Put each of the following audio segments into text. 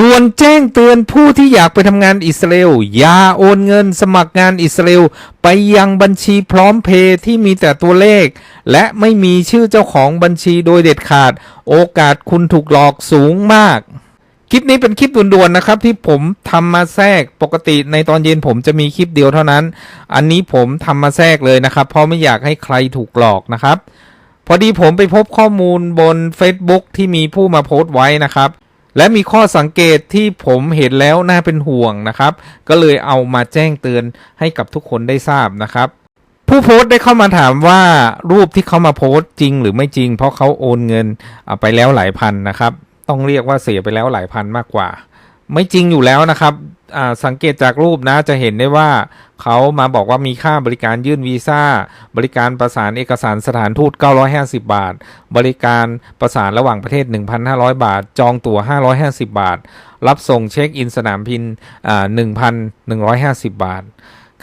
ด่วนแจ้งเตือนผู้ที่อยากไปทำงานอิสราเอลอย่าโอนเงินสมัครงานอิสราเอลไปยังบัญชีพร้อมเพย์ที่มีแต่ตัวเลข และไม่มีชื่อเจ้าของบัญชีโดยเด็ดขาด โอกาสคุณถูกหลอกสูงมาก คลิปนี้เป็นคลิปด่วนๆนะครับ ที่ผมทำมาแทรกปกติในตอนเย็นผมจะมีคลิปเดียวเท่านั้น อันนี้ผมทำมาแทรกเลยนะครับ เพราะไม่อยากให้ใครถูกหลอกนะครับ พอดีผมไปพบข้อมูลบน Facebook ที่มีผู้มาโพสต์ไว้นะครับ และมีข้อสังเกตที่ผมเห็นแล้วน่าเป็นห่วงนะครับ ก็เลยเอามาแจ้งเตือนให้กับทุกคนได้ทราบนะครับผู้โพสต์ได้เข้ามาถามว่ารูปที่เขามาโพสต์จริงหรือไม่จริง เพราะเขาโอนเงินไปแล้วหลายพันนะครับ ต้องเรียกว่าเสียไปแล้วหลายพันมากกว่า ไม่จริงอยู่แล้วนะครับสังเกตจากรูปนะจะเห็นได้ว่าเขามาบอกว่ามีค่าบริการยื่นวีซ่า บริการประสานเอกสารสถานทูต 950 บาท บริการประสานระหว่างประเทศ 1,500 บาท จองตั๋ว 550 บาท รับส่งเช็คอินสนามบินอ่า1,150 บาท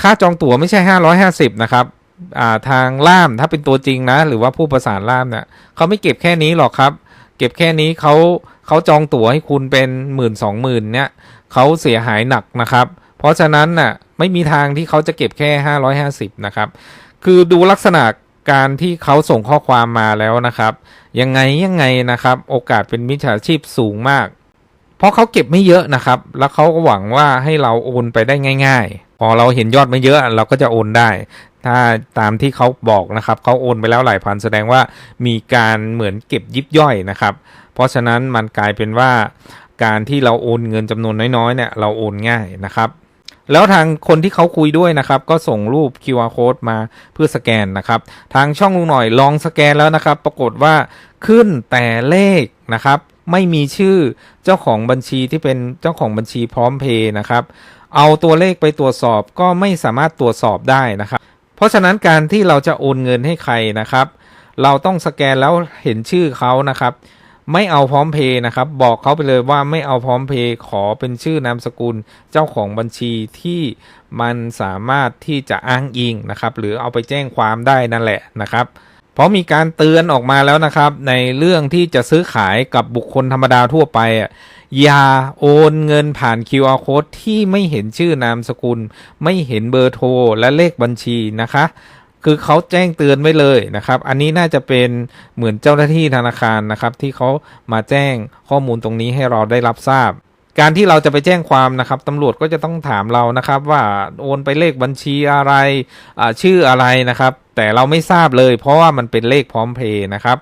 ค่าจองตั๋วไม่ใช่ 550 นะครับทางล่ามถ้าเป็นตัวจริงนะ หรือว่าผู้ประสานล่ามเนี่ยเขาไม่เก็บแค่นี้หรอกครับ เก็บแค่นี้เขาเขาจองตั๋วให้คุณเป็นหมื่นสองหมื่นเนี่ยเขาเสียหายหนักนะครับ เพราะฉะนั้นน่ะไม่มีทางที่เขาจะเก็บแค่ 550 นะครับ คือดูลักษณะการที่เขาส่งข้อความมาแล้วนะครับ ยังไงยังไงนะครับ โอกาสเป็นมิจฉาชีพสูงมาก เพราะเขาเก็บไม่เยอะนะครับ แล้วเขาก็หวังว่าให้เราโอนไปได้ง่าย ๆ พอเราเห็นยอดไม่เยอะเราก็จะโอนได้ ถ้าตามที่เขาบอกนะครับเขาโอนไปแล้วหลายพันแสดงว่ามีการเหมือนเก็บยิบย่อยนะครับ เพราะฉะนั้นมันกลายเป็นว่าการที่เราโอนเงินจำนวนน้อยๆเนี่ยเราโอนง่ายนะครับ แล้วทางคนที่เขาคุยด้วยนะครับ ก็ส่งรูป QR code มาเพื่อสแกนนะครับ ทางช่องลุงหน่อยลองสแกนแล้วนะครับ ปรากฏว่าขึ้นแต่เลขนะครับ ไม่มีชื่อเจ้าของบัญชีที่เป็นเจ้าของบัญชีพร้อมเพย์นะครับ เอาตัวเลขไปตรวจสอบก็ไม่สามารถตรวจสอบได้นะครับ เพราะฉะนั้นการที่เราจะโอนเงินให้ใครนะครับ เราต้องสแกนแล้วเห็นชื่อเขานะครับ ไม่เอาพร้อมเพย์นะครับ บอกเขาไปเลยว่าไม่เอาพร้อมเพย์ขอเป็นชื่อนามสกุลเจ้าของบัญชีที่มันสามารถที่จะอ้างอิงนะครับ หรือเอาไปแจ้งความได้นั่นแหละนะครับ เพราะมีการเตือนออกมาแล้วนะครับ ในเรื่องที่จะซื้อขายกับบุคคลธรรมดาทั่วไปอะย่าโอนเงินผ่าน QR code ที่ไม่เห็นชื่อนามสกุล ไม่เห็นเบอร์โทรและเลขบัญชีนะคะคือเขาแจ้งเตือนไว้เลยนะครับ อันนี้น่าจะเป็นเหมือนเจ้าหน้าที่ธนาคารนะครับ ที่เขามาแจ้งข้อมูลตรงนี้ให้เราได้รับทราบ การที่เราจะไปแจ้งความนะครับตำรวจก็จะต้องถามเรานะครับ ว่าโอนไปเลขบัญชีอะไรชื่ออะไรนะครับ แต่เราไม่ทราบเลย เพราะว่ามันเป็นเลขพร้อมเพย์นะครับ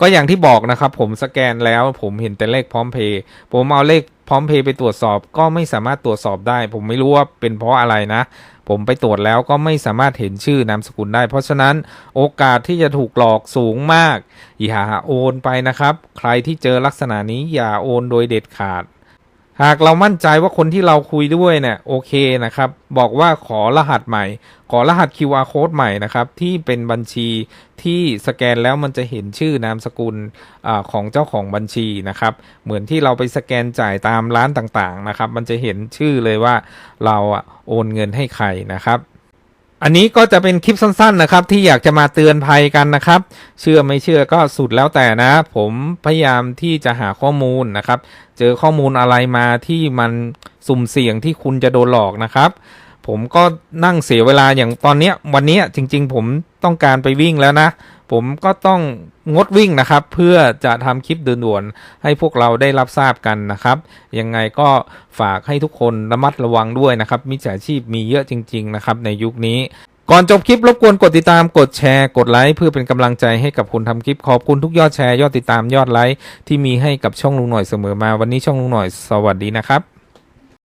ก็อย่างที่บอกนะครับ ผมสแกนแล้วผมเห็นแต่เลขพร้อมเพย์ผมเอาเลขพร้อมเพย์ไปตรวจสอบก็ไม่สามารถตรวจสอบได้ ผมไม่รู้ว่าเป็นเพราะอะไรนะ ผมไปตรวจแล้วก็ไม่สามารถเห็นชื่อนามสกุลได้ เพราะฉะนั้นโอกาสที่จะถูกหลอกสูงมาก อย่าโอนไปนะครับ ใครที่เจอลักษณะนี้อย่าโอนโดยเด็ดขาด หากเรามั่นใจว่าคนที่เราคุยด้วยเนี่ยโอเคนะครับ บอกว่าขอรหัสใหม่ ขอรหัส QR code ใหม่นะครับ ที่เป็นบัญชีที่สแกนแล้วมันจะเห็นชื่อนามสกุลอของเจ้าของบัญชีนะครับ เหมือนที่เราไปสแกนจ่ายตามร้านต่างๆนะครับ มันจะเห็นชื่อเลยว่าเราอะโอนเงินให้ใครนะครับ อันนี้ก็จะเป็นคลิปสั้นๆนะครับ ที่อยากจะมาเตือนภัยกันนะครับ เชื่อไม่เชื่อก็สุดแล้วแต่นะ ผมพยายามที่จะหาข้อมูลนะครับ เจอข้อมูลอะไรมาที่มันสุ่มเสี่ยงที่คุณจะโดนหลอกนะครับ ผมก็นั่งเสียเวลาอย่างตอนเนี้ยวันนี้จริง ๆ ผม ต้องการไปวิ่งแล้วนะ ผมก็ต้องงดวิ่งนะครับ เพื่อจะทำคลิปด่วนๆให้พวกเราได้รับทราบกันนะครับ ยังไงก็ฝากให้ทุกคนระมัดระวังด้วยนะครับ มิจฉาชีพมีเยอะจริง ๆ นะครับ ในยุคนี้ก่อนจบคลิปรบกวนกดติดตามกดแชร์กดไลค์เพื่อเป็นกำลังใจให้กับคนทำคลิปขอบคุณทุกยอดแชร์ยอดติดตามยอดไลค์ที่มีให้กับช่องลุงหน่อยเสมอมาวันนี้ช่องลุงหน่อยสวัสดีนะครับ